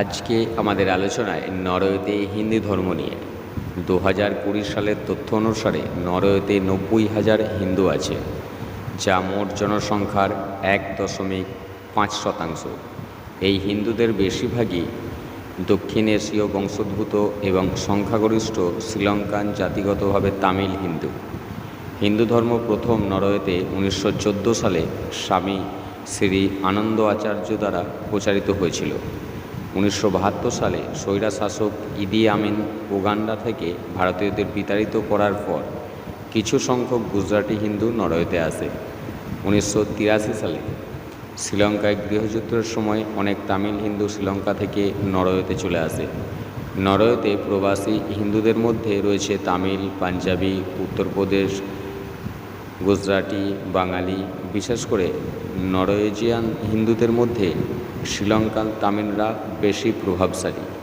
আজকে আমাদের আলোচনায় নরওয়েতে হিন্দু ধর্ম নিয়ে। দু হাজার কুড়ি সালের তথ্য অনুসারে নরওয়েতে নব্বই হাজার হিন্দু আছে, যা মোট জনসংখ্যার এক দশমিক পাঁচ শতাংশ। এই হিন্দুদের বেশিরভাগই দক্ষিণ এশীয় বংশোদ্ভূত এবং সংখ্যাগরিষ্ঠ শ্রীলঙ্কান জাতিগতভাবে তামিল হিন্দু। হিন্দু ধর্ম প্রথম নরওয়েতে উনিশশো চোদ্দ সালে স্বামী শ্রী আনন্দ আচার্য দ্বারা প্রচারিত হয়েছিল। উনিশশো বাহাত্তর সালে স্বৈরাশাসক ইদি আমিন উগান্ডা থেকে ভারতীয়দের বিতাড়িত করার পর কিছু সংখ্যক গুজরাটি হিন্দু নরওয়েতে আসে উনিশশো তিরাশি সালে শ্রীলঙ্কায় গৃহযুদ্ধের সময় অনেক তামিল হিন্দু শ্রীলঙ্কা থেকে নরওয়েতে চলে আসে। নরওয়েতে প্রবাসী হিন্দুদের মধ্যে রয়েছে তামিল, পাঞ্জাবি, উত্তরপ্রদেশ, গুজরাটি, বাঙালি, বিশেষ করে নরওয়েজিয়ান হিন্দুদের মধ্যে শ্রীলঙ্কান তামিলরা বেশি প্রভাবশালী।